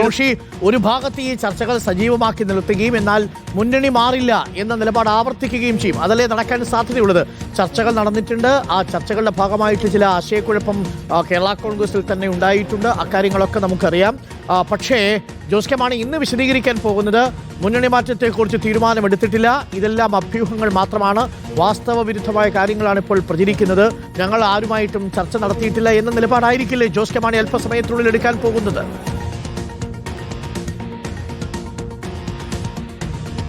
റോഷി ഒരു ഭാഗത്ത് ഈ ചർച്ചകൾ സജീവമാക്കി നിർത്തുകയും എന്നാൽ മുന്നണി മാറില്ല എന്ന നിലപാട് ആവർത്തിക്കുകയും ചെയ്യും. അതല്ലേ നടക്കാൻ സാധ്യതയുള്ളത്? ചർച്ചകൾ നടന്നിട്ടുണ്ട്. ആ ചർച്ചകളുടെ ഭാഗമായിട്ട് ചില ആശയക്കുഴപ്പം കേരള കോൺഗ്രസിൽ തന്നെ ഉണ്ടായിട്ടുണ്ട്. അക്കാര്യങ്ങളൊക്കെ നമുക്കറിയാം. പക്ഷേ ജോസ് കെ മാണി ഇന്ന് വിശദീകരിക്കാൻ പോകുന്നത് മുന്നണി മാറ്റത്തെക്കുറിച്ച് തീരുമാനമെടുത്തിട്ടില്ല. ഇതെല്ലാം അഭ്യൂഹങ്ങൾ മാത്രമാണ്. വാസ്തവ വിരുദ്ധമായ കാര്യങ്ങളാണ് ഇപ്പോൾ പ്രചരിക്കുന്നത്. ഞങ്ങൾ ആരുമായിട്ടും ചർച്ച നടത്തിയിട്ടില്ല എന്ന നിലപാടായിരിക്കില്ലേ ജോസ് കെ മാണി അല്പസമയത്തിനുള്ളിൽ എടുക്കാൻ പോകുന്നത്?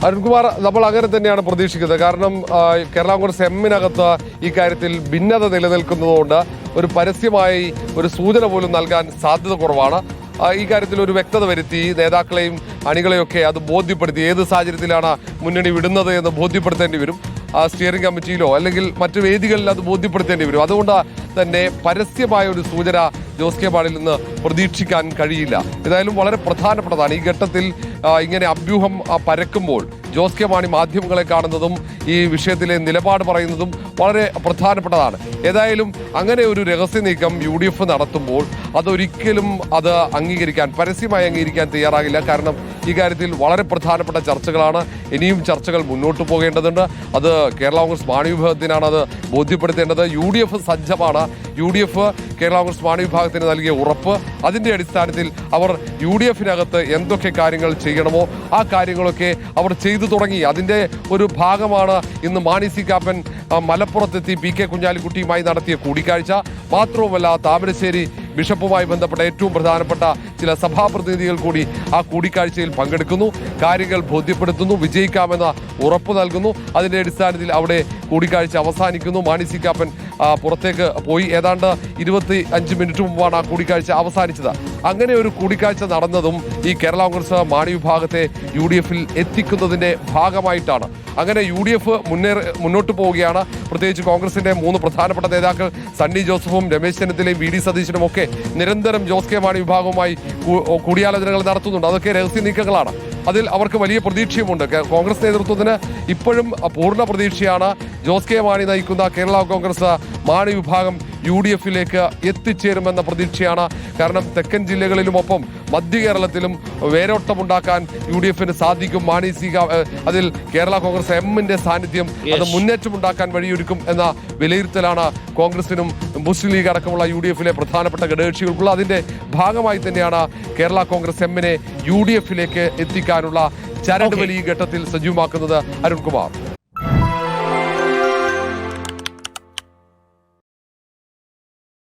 അരുൺകുമാർ നമ്മൾ അങ്ങനെ തന്നെയാണ് പ്രതീക്ഷിക്കുന്നത്. കാരണം കേരള കോൺഗ്രസ് എമ്മിനകത്ത് ഈ കാര്യത്തിൽ ഭിന്നത നിലനിൽക്കുന്നതുകൊണ്ട് ഒരു പരസ്യമായി ഒരു സൂചന പോലും നൽകാൻ സാധ്യത കുറവാണ്. ഈ കാര്യത്തിൽ ഒരു വ്യക്തത വരുത്തി നേതാക്കളെയും അണികളെയൊക്കെ അത് ബോധ്യപ്പെടുത്തി ഏത് സാഹചര്യത്തിലാണ് മുന്നണി വിടുന്നത് എന്ന് ബോധ്യപ്പെടുത്തേണ്ടി വരും. സ്റ്റിയറിംഗ് കമ്മിറ്റിയിലോ അല്ലെങ്കിൽ മറ്റു വേദികളിൽ അത് ബോധ്യപ്പെടുത്തേണ്ടി വരും. അതുകൊണ്ട് തന്നെ പരസ്യമായ ഒരു സൂചന ജോസ് കെ മാണിൽ നിന്ന് പ്രതീക്ഷിക്കാൻ കഴിയില്ല. ഏതായാലും വളരെ പ്രധാനപ്പെട്ടതാണ്. ഈ ഘട്ടത്തിൽ ഇങ്ങനെ അഭ്യൂഹം പരക്കുമ്പോൾ ജോസ് കെ മാണി മാധ്യമങ്ങളെ കാണുന്നതും ഈ വിഷയത്തിലെ നിലപാട് പറയുന്നതും വളരെ പ്രധാനപ്പെട്ടതാണ്. ഏതായാലും അങ്ങനെ ഒരു രഹസ്യ നീക്കം യു ഡി എഫ് നടത്തുമ്പോൾ അതൊരിക്കലും അത് അംഗീകരിക്കാൻ പരസ്യമായി അംഗീകരിക്കാൻ തയ്യാറാകില്ല. കാരണം ഈ കാര്യത്തിൽ വളരെ പ്രധാനപ്പെട്ട ചർച്ചകളാണ്. ഇനിയും ചർച്ചകൾ മുന്നോട്ട് പോകേണ്ടതുണ്ട്. അത് കേരള കോൺഗ്രസ് മാണി വിഭാഗത്തിനാണ് അത് ബോധ്യപ്പെടുത്തേണ്ടത്. U D F സജ്ജമാണ്. U D F Kerala Congress Mani വിഭാഗത്തിന് നൽകിയ ഉറപ്പ്. അതിന്റെ അടിസ്ഥാനത്തിൽ അവർ യു ഡി എഫിനകത്ത് എന്തൊക്കെ കാര്യങ്ങൾ ചെയ്യണമോ ആ കാര്യങ്ങളൊക്കെ അവർ ചെയ്തു തുടങ്ങി. അതിന്റെ ഒരു ഭാഗമാണ് ഇന്ന് മാണി സി കാപ്പൻ മലപ്പുറത്തെത്തി പി കെ കുഞ്ഞാലിക്കുട്ടിയുമായി നടത്തിയ കൂടിക്കാഴ്ച. മാത്രവുമല്ല താമരശ്ശേരി ബിഷപ്പുമായി ബന്ധപ്പെട്ട ഏറ്റവും പ്രധാനപ്പെട്ട ചില സഭാപ്രതിനിധികൾ കൂടി ആ കൂടിക്കാഴ്ചയിൽ പങ്കെടുക്കുന്നു. കാര്യങ്ങൾ ബോധ്യപ്പെടുത്തുന്നു വിജയിക്കാമെന്ന ഉറപ്പ് നൽകുന്നു. അതിന്റെ അടിസ്ഥാനത്തിൽ അവിടെ കൂടിക്കാഴ്ച അവസാനിക്കുന്നു. മാണി സി കാപ്പൻ പുറത്തേക്ക് പോയി. ഏതാണ്ട് ഇരുപത്തി അഞ്ച് മിനിറ്റ് മുമ്പാണ് ആ കൂടിക്കാഴ്ച അവസാനിച്ചത്. അങ്ങനെ ഒരു കൂടിക്കാഴ്ച നടന്നതും ഈ കേരള കോൺഗ്രസ് മാണി വിഭാഗത്തെ യു ഡി എഫിൽ എത്തിക്കുന്നതിന്റെ ഭാഗമായിട്ടാണ്. അങ്ങനെ യു ഡി എഫ് മുന്നേറി മുന്നോട്ട് പോവുകയാണ്. പ്രത്യേകിച്ച് കോൺഗ്രസിന്റെ മൂന്ന് പ്രധാനപ്പെട്ട നേതാക്കൾ സണ്ണി ജോസഫും രമേശ് ചെന്നിത്തലയും വി ഡി സതീശനും ഒക്കെ നിരന്തരം ജോസ് കെ മാണി വിഭാഗവുമായി കൂടിയാലോചനകൾ നടത്തുന്നുണ്ട്. അതൊക്കെ രഹസ്യ നീക്കങ്ങളാണ്. അതിൽ അവർക്ക് വലിയ പ്രതീക്ഷയുമുണ്ട്. കോൺഗ്രസ് നേതൃത്വത്തിന് ഇപ്പോഴും പൂർണ പ്രതീക്ഷയാണ്. ജോസ് കെ മാണി നയിക്കുന്ന കേരള കോൺഗ്രസ് മാണി വിഭാഗം യു ഡി എഫിലേക്ക് എത്തിച്ചേരുമെന്ന പ്രതീക്ഷയാണ്. കാരണം തെക്കൻ ജില്ലകളിലുമൊപ്പം മധ്യ കേരളത്തിലും വേരോട്ടമുണ്ടാക്കാൻ യു ഡി എഫിന് സാധിക്കും. മാണി സി അതിൽ കേരള കോൺഗ്രസ് എമ്മിന്റെ സാന്നിധ്യം അത്. മുന്നേറ്റമുണ്ടാക്കാൻ വഴിയൊരുക്കും എന്ന വിലയിരുത്തലാണ് കോൺഗ്രസിനും മുസ്ലിം ലീഗ് അടക്കമുള്ള യു ഡി എഫിലെ പ്രധാനപ്പെട്ട ഘടകകക്ഷികൾക്കുള്ള അതിന്റെ ഭാഗമായി തന്നെയാണ് കേരള കോൺഗ്രസ് എമ്മിനെ യു ഡി എഫിലേക്ക് എത്തിക്കാനുള്ള ചരട് വലിയ ഘട്ടത്തിൽ സജീവമാക്കുന്നത് അരുൺകുമാർ.